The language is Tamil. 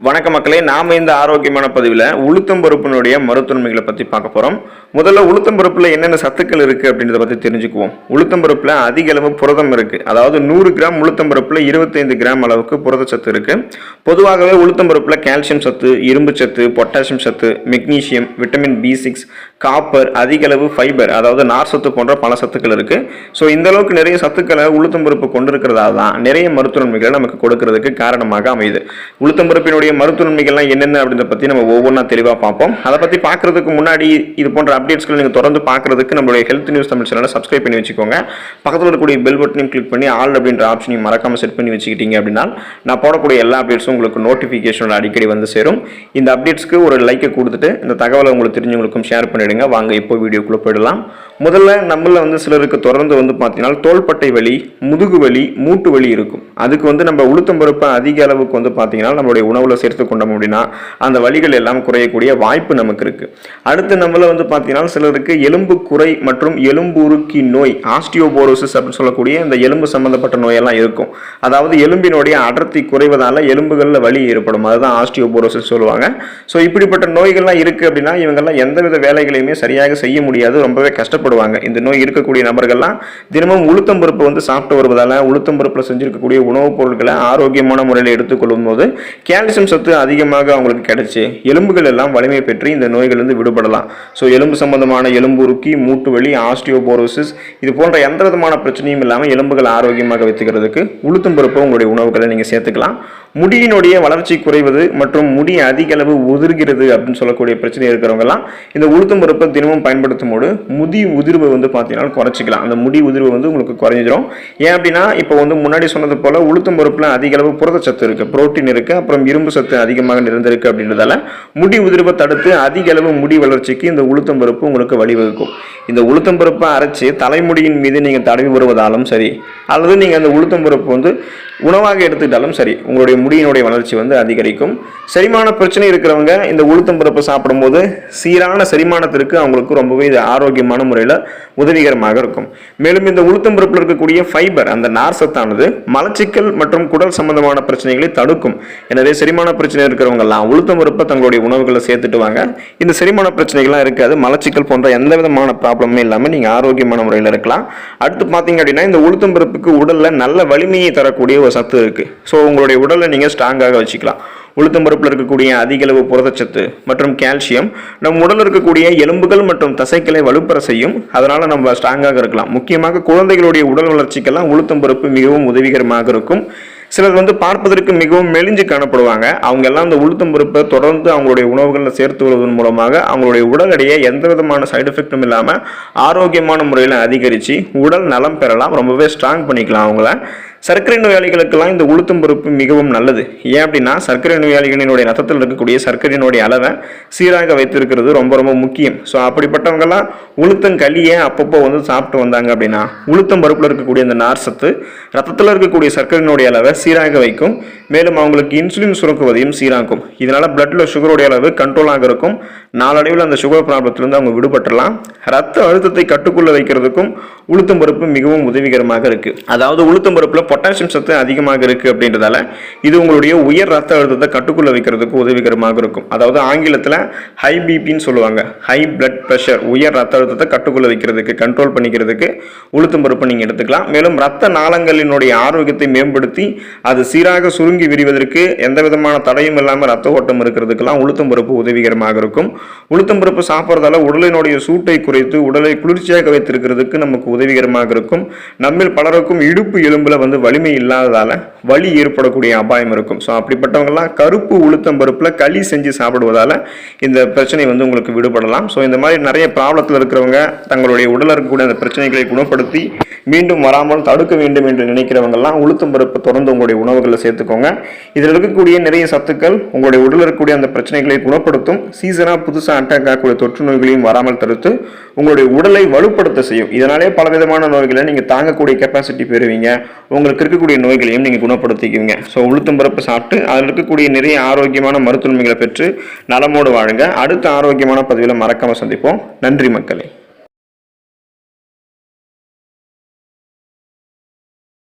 வணக்க மக்களே நாம இந்த ஆரோக்கியமான பதிவில் உளுத்தம்பருப்பினுடைய மருத்துவன்மைகளை பற்றி பார்க்க போகிறோம் முதல்ல உளுத்தம்பருப்பில் என்னென்ன சத்துக்கள் இருக்குது அப்படின்றத பற்றி தெரிஞ்சுக்குவோம். உளுத்தம்பருப்பில் அதிக அளவு புரதம் இருக்குது அதாவது நூறு கிராம் உளுத்தம்பருப்பில் இருபத்தைந்து கிராம் அளவுக்கு புரதச்சத்து இருக்குது பொதுவாகவே உளுத்தம்பருப்பில் கால்சியம் சத்து இரும்பு சத்து பொட்டாசியம் சத்து magnesium vitamin B six copper அதிக அளவு ஃபைபர் அதாவது நார் சத்து போன்ற பல சத்துக்கள் இருக்குது ஸோ இந்த அளவுக்கு நிறைய சத்துக்களை உளுத்தம்பருப்பு கொண்டிருக்கிறதால தான் நிறைய மருத்துவன்மைகளை நமக்கு கொடுக்கறதுக்கு காரணமாக அமையுது. உளுத்தம்பருப்பினுடைய மருத்துவன்மைகள்லாம் என்னென்ன அப்படின்றத பற்றி நம்ம ஒவ்வொன்றா தெளிவாக பார்ப்போம். அதை பற்றி பார்க்குறதுக்கு முன்னாடி இது போன்ற அப்டேட்ஸ்களை நீங்கள் தொடர்ந்து பார்க்கறதுக்கு நம்மளுடைய ஹெல்த் நியூஸ் தமிழ் சேனலை சப்ஸ்கிரைப் பண்ணி வச்சுக்கோங்க. பக்கத்தில் இருக்கக்கூடிய பெல் பட்டனையும் கிளிக் பண்ணி ஆல் அப்படின்ற ஆப்ஷனையும் மறக்காமல் செட் பண்ணி வச்சுக்கிட்டீங்க அப்படின்னா நான் போடக்கூடிய எல்லா அப்டேட்ஸும் உங்களுக்கு நோட்டிஃபிகேஷன் அடிக்கடி வந்து சேரும். இந்த அப்டேட்ஸ்க்கு ஒரு லைக்கை கொடுத்துட்டு இந்த தகவலை உங்களுக்கு தெரிஞ்சவங்களுக்கும் ஷேர் பண்ணிவிடுங்க வாங்க இப்போ வீடியோக்குள்ளே போயிடலாம். முதல்ல நம்மள வந்து சிலருக்கு தொடர்ந்து வந்து பார்த்தீங்கன்னா தோள்பட்டை வலி முதுகு வலி மூட்டு வலி இருக்கும். அதுக்கு வந்து நம்ம உளுத்தம்பருப்பை அதிக அளவுக்கு வந்து பார்த்தீங்கன்னா நம்மளுடைய உணவில் சேர்த்து கொண்டோம் அப்படின்னா அந்த வழிகள் எல்லாம் குறையக்கூடிய வாய்ப்பு நமக்கு இருக்குது அடுத்து நம்மள வந்து பார்த்தீங்கன்னா சிலருக்கு எலும்பு குறை மற்றும் எலும்புருக்கி நோய் ஆஸ்டியோபோரோசிஸ் அப்படின்னு சொல்லக்கூடிய இந்த எலும்பு சம்பந்தப்பட்ட நோயெல்லாம் இருக்கும். அதாவது எலும்பினுடைய அடர்த்தி குறைவதால் எலும்புகளில் வலி ஏற்படும். அதுதான் ஆஸ்டியோபோரோசிஸ் சொல்லுவாங்க. ஸோ இப்படிப்பட்ட நோய்கள்லாம் இருக்குது அப்படின்னா இவங்கெல்லாம் எந்தவித வேலைகளையுமே சரியாக செய்ய முடியாது. ரொம்பவே கஷ்டப்படுவாங்க. இந்த நோய் இருக்கக்கூடிய நபர்கள்லாம் தினமும் உளுத்தம் பருப்பு வந்து சாப்பிட்டு வருவதால் உளுத்தம் பருப்பில் செஞ்சுருக்கக்கூடிய உணவுப் பொருட்களை ஆரோக்கியமான முறையில் எடுத்துக்கொள்ளும் போது கேல்சியம் சத்து அதிகமாக அவங்களுக்கு கிடைச்சு எலும்புகள் எல்லாம் வலிமை பெற்று இந்த நோய்களிலிருந்து விடுபடலாம். ஸோ எலும்பு சம்பந்தமான எலும்புருக்கி மூட்டு வலி ஆஸ்டியோபோரோசிஸ் இது போன்ற எந்த விதமான பிரச்சனையும் இல்லாமல் எலும்புகள் ஆரோக்கியமாக வைத்துக்கிறதுக்கு உளுத்தம் பருப்பு உங்களுடைய உணவுகளை நீங்கள் சேர்த்துக்கலாம். முடியினுடைய வளர்ச்சி குறைவது மற்றும் முடி அதிக அளவு உதிர்கிறது அப்படின்னு சொல்லக்கூடிய பிரச்சனை இருக்கிறவங்கலாம் இந்த உளுத்தம் பருப்பை தினமும் பயன்படுத்தும் போது முடி உதிர்வை வந்து பார்த்தீங்கன்னா குறைச்சிக்கலாம். அந்த முடி உதிர்வு வந்து உங்களுக்கு குறைஞ்சிரும். ஏன் அப்படின்னா இப்போ வந்து முன்னாடி சொன்னது போல உளுத்தம் பருப்பில் அதிக அளவு புரதச்சத்து இருக்குது புரோட்டீன் இருக்குது அப்புறம் இரும்பு சத்து அதிகமாக நிறைந்திருக்கு அப்படின்றதால முடி உதிர்வை தடுத்து அதிக அளவு முடி வளர்ச்சிக்கு இந்த உளுத்தம் பருப்பு உங்களுக்கு வழிவகுக்கும். இந்த உளுத்தம் பருப்பை அரைச்சு தலைமுடியின் மீது நீங்கள் தடவி வருவதாலும் சரி அல்லது நீங்கள் அந்த உளுத்தம் பருப்பு வந்து உணவாக எடுத்துக்கிட்டாலும் சரி உங்களுடைய முடியினுடைய வளர்ச்சி வந்து அதிகரிக்கும். செரிமான பிரச்சனை இருக்கிறவங்க இந்த உளுத்தம் பருப்பு சாப்பிடும்போது சீரான செரிமானத்திற்கு அவங்களுக்கு ரொம்பவே இது ஆரோக்கியமான முறையில் உதவிகரமாக இருக்கும். மேலும் இந்த உளுத்தம் பருப்பில் இருக்கக்கூடிய ஃபைபர் அந்த நார் சத்தானது மலச்சிக்கல் மற்றும் குடல் சம்பந்தமான பிரச்சனைகளை தடுக்கும். எனவே செரிமான பிரச்சனை இருக்கிறவங்கெல்லாம் உளுத்தம் பருப்பை தங்களுடைய உணவுகளை சேர்த்துட்டு வாங்க. இந்த செரிமான பிரச்சனைகள்லாம் இருக்காது. மலச்சிக்கல் போன்ற எந்த விதமான ப்ராப்ளம் இல்லாமல் நீங்கள் ஆரோக்கியமான முறையில் இருக்கலாம். அடுத்து பார்த்தீங்க அப்படின்னா இந்த உளுத்தம் பருப்புக்கு உடலில் நல்ல வலிமையை தரக்கூடிய ஒரு சத்து இருக்குது ஸோ உங்களுடைய உடலை நீங்கள் ஸ்ட்ராங்காக வச்சுக்கலாம். உளுத்தம் பருப்பில் இருக்கக்கூடிய அதிக அளவு புரதச்சத்து மற்றும் கால்சியம் நம் உடலில் இருக்கக்கூடிய எலும்புகள் மற்றும் தசைகளை வலுப்பெற செய்யும். அதனால் நம்ம ஸ்ட்ராங்காக இருக்கலாம். முக்கியமாக குழந்தைகளுடைய உடல் வளர்ச்சிக்கெல்லாம் உளுத்தம் பருப்பு மிகவும் உதவிகரமாக இருக்கும். சிலர் வந்து பார்ப்பதற்கு மிகவும் மெலிஞ்சு காணப்படுவாங்க. அவங்க எல்லாம் இந்த உளுத்தம் பருப்பை தொடர்ந்து அவங்களுடைய உணவுகளில் சேர்த்து வருவதன் மூலமாக அவங்களுடைய உடல் எடையை எந்த விதமான சைடு எஃபெக்டும் இல்லாமல் ஆரோக்கியமான முறையில் அதிகரித்து உடல் நலம் பெறலாம். ரொம்பவே ஸ்ட்ராங் பண்ணிக்கலாம் அவங்கள. சர்க்கரை நோயாளிகளுக்கெல்லாம் இந்த உளுத்தம் பருப்பு மிகவும் நல்லது. ஏன் அப்படின்னா சர்க்கரை நோயாளிகளினுடைய ரத்தத்தில் இருக்கக்கூடிய சர்க்கரையினுடைய அளவை சீராக வைத்திருக்கிறது ரொம்ப ரொம்ப முக்கியம். ஸோ அப்படிப்பட்டவங்கெல்லாம் உளுத்தங்களியை அப்பப்போ வந்து சாப்பிட்டு வந்தாங்க அப்படின்னா உளுத்தம் பருப்பில் இருக்கக்கூடிய அந்த நார் சத்து ரத்தத்தில் இருக்கக்கூடிய சர்க்கரையினுடைய அளவை சீராக வைக்கும். மேலும் அவங்களுக்கு இன்சுலின் சுரக்குவதையும் சீராக்கும். இதனால் பிளட்டில் சுகருடைய அளவு கண்ட்ரோலாக இருக்கும். நாளடைவில் அந்த சுகர் ப்ராப்ளத்திலிருந்து அவங்க விடுபட்டலாம் ரத்த அழுத்தத்தை கட்டுக்குள்ள வைக்கிறதுக்கும் உளுத்தம் பருப்பு மிகவும் உதவிகரமாக இருக்குது அதாவது உளுத்தம் பருப்பில் பொட்டாசியம் சத்து அதிகமாக இருக்குது அப்படின்றதால இது உங்களுடைய உயர் ரத்த அழுத்தத்தை கட்டுக்குள்ள வைக்கிறதுக்கு உதவிகரமாக இருக்கும். அதாவது ஆங்கிலத்தில் ஹை பிபின்னு சொல்லுவாங்க. ஹை பிளட் ப்ரெஷர் உயர் ரத்த அழுத்தத்தை கட்டுக்குள்ள வைக்கிறதுக்கு கண்ட்ரோல் பண்ணிக்கிறதுக்கு உளுத்தம் பருப்பு நீங்கள் எடுத்துக்கலாம். மேலும் ரத்த நாளங்களினுடைய ஆரோக்கியத்தை மேம்படுத்தி அது சீராக சுருங்கி விரிவதற்கு எந்த விதமான தடையும் இல்லாமல் ரத்த ஓட்டம் இருக்கிறதுக்கெல்லாம் உளுத்தம் பருப்பு உதவிகரமாக இருக்கும். உளுத்தம் பருப்பு சாப்பிட்றதால உடலினுடைய சூட்டை குறைத்து உடலை குளிர்ச்சியாக வைத்திருக்கிறதுக்கு நமக்கு உதவிகரமாக இருக்கும். நம்மில் பலருக்கும் இடுப்பு எலும்பில் வந்து வலிமை இல்லாததால வலி ஏற்படக்கூடிய அபாயம் இருக்கும். ஸோ அப்படிப்பட்டவங்கலாம் கருப்பு உளுத்தம் பருப்பில் களி செஞ்சு சாப்பிடுவதால் இந்த பிரச்சனை வந்து உங்களுக்கு விடுபடலாம். ஸோ இந்த மாதிரி நிறைய ப்ராப்ளத்தில் இருக்கிறவங்க தங்களுடைய உடலில் இருக்கக்கூடிய அந்த பிரச்சனைகளை குணப்படுத்தி மீண்டும் வராமல் தடுக்க வேண்டும் என்று நினைக்கிறவங்கெல்லாம் உளுத்தம் பருப்பு தொடர்ந்து உங்களுடைய உணவுகளில் சேர்த்துக்கோங்க. இதில் இருக்கக்கூடிய நிறைய சத்துக்கள் உங்களுடைய உடலில் இருக்கக்கூடிய அந்த பிரச்சனைகளை குணப்படுத்தும். சீசனாக புதுசாக அட்டாக் ஆகக்கூடிய தொற்று நோய்களையும் வராமல் தடுத்து உங்களுடைய உடலை வலுப்படுத்த செய்யும். இதனாலே பலவிதமான நோய்களை நீங்கள் தாங்கக்கூடிய கெப்பாசிட்டி பெறுவீங்க. உங்களுக்கு இருக்கக்கூடிய நோய்களையும் நீங்கள் குணப்படுத்திக்குவீங்க. ஸோ உளுத்தம்பருப்பு சாப்பிட்டு அதில் இருக்கக்கூடிய நிறைய ஆரோக்கியமான மருத்துவமைகளை பெற்று நலமோடு வாழுங்க. அடுத்த ஆரோக்கியமான பதிவில் மறக்காமல் சந்திப்போம். நன்றி மக்களே.